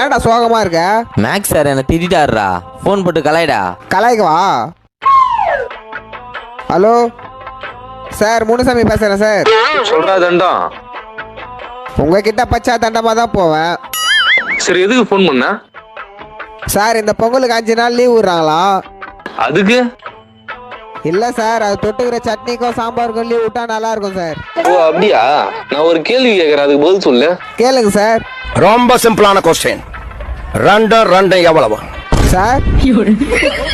ஏன்டா சோகமா இருக்க? மேக்ஸ் சார் என்னை திட்டாருடா ஃபோன் போட்டு கலாய்டா. கலாய்க்கவா ஹலோ சார் முனுசாமி பேசுறேன் சார் சொல்றா தண்டம் உங்ககிட்ட பச்சா தண்டமா தான் போவேன். சரி எதுக்கு ஃபோன் பண்ண? சார் இந்த பொங்கலுக்கு அஞ்சு நாள் லீவ் விடுறாங்களா? அதுக்கு? இல்ல சார் அது தொட்டுக்கிற சட்னிக்கும் சாம்பாருக்கும் லீவ் விட்டா நல்லா இருக்கும் சார். ஓ அப்படியா? நான் ஒரு கேள்வி கேட்கறேன் அதுக்கு பதில் சொல்லு. கேளுங்க சார். ரொம்ப சிம்பிளான கொஸ்டின் ரெண்டு ரெண்டு எவ்வளவு? சார்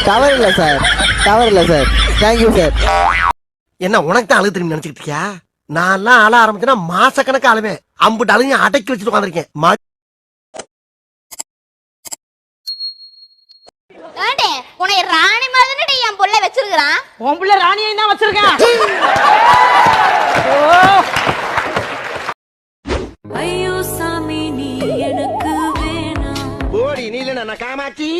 தவறு இல்லை சார். தவறு இல்லை சார். Thank you sir. என்ன உனக்கு தான் அழுகு திரும்பி நினைச்சுக்கிட்டு இருக்கியா? நான்லாம் அழ ஆரம்பிச்சேன்னா மாசக்கணக்கு அழுவேன். அம்புட்டு அழுகையும் அடக்கி வச்சுட்டு உட்காந்துருக்கேன் உன்னை வச்சிருக்கிறான் உன் பிள்ளை ராணியை தான் வச்சிருக்கேன். ஐயோ சாமி நீ எனக்கு வேணாம். போடி நீ இல்ல காமாச்சி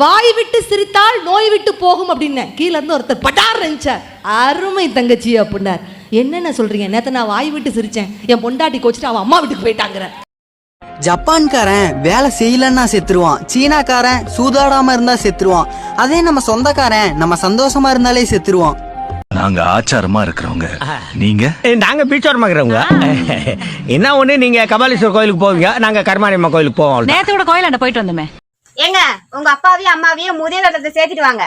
வாய் விட்டு சிரித்தால் நோய் விட்டு போகும் அப்படின்னு. கீழ இருந்து ஒருத்தர் பட்டார் இருந்துச்சார் அருமை தங்கச்சி அப்படின்னார். என்னென்ன சொல்றீங்க? நேத்து நான் வாய் விட்டு சிரிச்சேன். என் பொண்டாட்டி கோச்சிட்டு அவன் அம்மா வீட்டுக்கு போயிட்டாங்கிற. ஜப்பான்காரன் வேலை செய்யலன்னா செத்துருவான். சீனாக்காரன் சூதாடாம இருந்தா செத்துருவான். அதே நம்ம சொந்தக்காரன் நம்ம சந்தோஷமா இருந்தாலே செத்துருவான். நாங்க ஆச்சாரமா இருக்கிறவங்க. நீங்க? நாங்க பீச்சோரமா இருக்கிறவங்க. என்ன ஒண்ணு? நீங்க கபாலீஸ்வரர் கோயிலுக்கு போவீங்க. நாங்க கருமாரியம்மா கோயிலுக்கு போவோம் நேத்து கூட கோயிலாண்ட போயிட்டு வந்தோமே. ஏங்க உங்க அப்பாவையும் அம்மாவையும் முதியோரத்தை சேர்த்துட்டு வாங்க.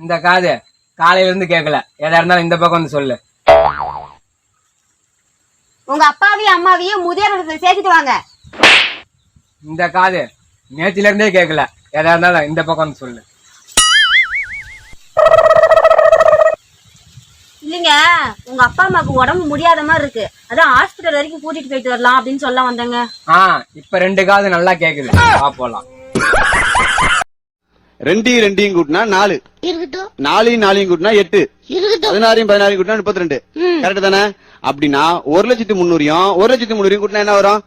இந்த காது காலையில இருந்து கேட்கல எதா இருந்தாலும் இந்த பக்கம் வந்து சொல்லு. உங்க அப்பாவையும் அம்மாவையும் முதியோரத்தை சேர்த்துட்டு வாங்க. இந்த காது நேத்தில இருந்தே கேட்கல எதா இருந்தாலும் இந்த பக்கம் சொல்லு. இல்லைங்க உங்க அப்பா அம்மாவுக்கு உடம்பு முடியாத மாதிரி இருக்கு. அதான் ஹாஸ்பிட்டல் வரைக்கும் கூட்டிட்டு போயிட்டு வரலாம் அப்படின்னு சொல்ல வந்தேங்க. ஆ இப்ப ரெண்டு காது நல்லா கேக்குது. வா போலாம். ரெண்டையும் ரெண்டையும் கூட்டினா நாலு. நாலையும் நாலையும் கூட்டினா எட்டு. பதினாறையும் பதினாறையும் கூட்டினா முப்பத்தி ரெண்டு கரெக்ட் தானே? அப்படின்னா ஒரு லட்சத்தி முந்நூறையும் ஒரு லட்சத்தி முந்நூறையும் கூட்டினா என்ன வரும்?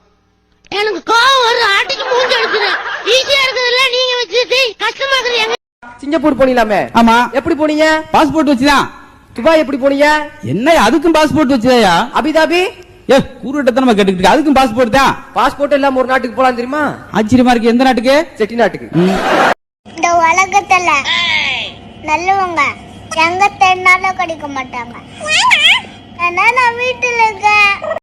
எனக்கு கோவம் வரும் ஆட்டுக்கு மூஞ்சி எடுக்குது ஈஸியா இருக்குதுல்ல? நீங்க வச்சுட்டு கஷ்டமா இருக்குது. சிங்கப்பூர் போனீங்களாமே? ஆமா. எப்படி போனீங்க? பாஸ்போர்ட் வச்சுதான். துபாய் எப்படி போனீங்க? என்ன அதுக்கும் பாஸ்போர்ட் வச்சுதாயா? அபிதாபி? ஏ கூறுகிட்ட நம்ம கேட்டுக்கிட்டு அதுக்கும் பாஸ்போர்ட் தான். பாஸ்போர்ட் இல்லாம ஒரு நாட்டுக்கு போலாம் தெரியுமா? ஆச்சரியமா இருக்கு. எந்த நாட்டுக்கு? செட்டி நாட்டுக்கு இந்த நல்லவங்க. எங்க தேடினாலும் கிடைக்க மாட்டாங்க. ஏன்னா நான் வீட்டுல இருக்கேன்.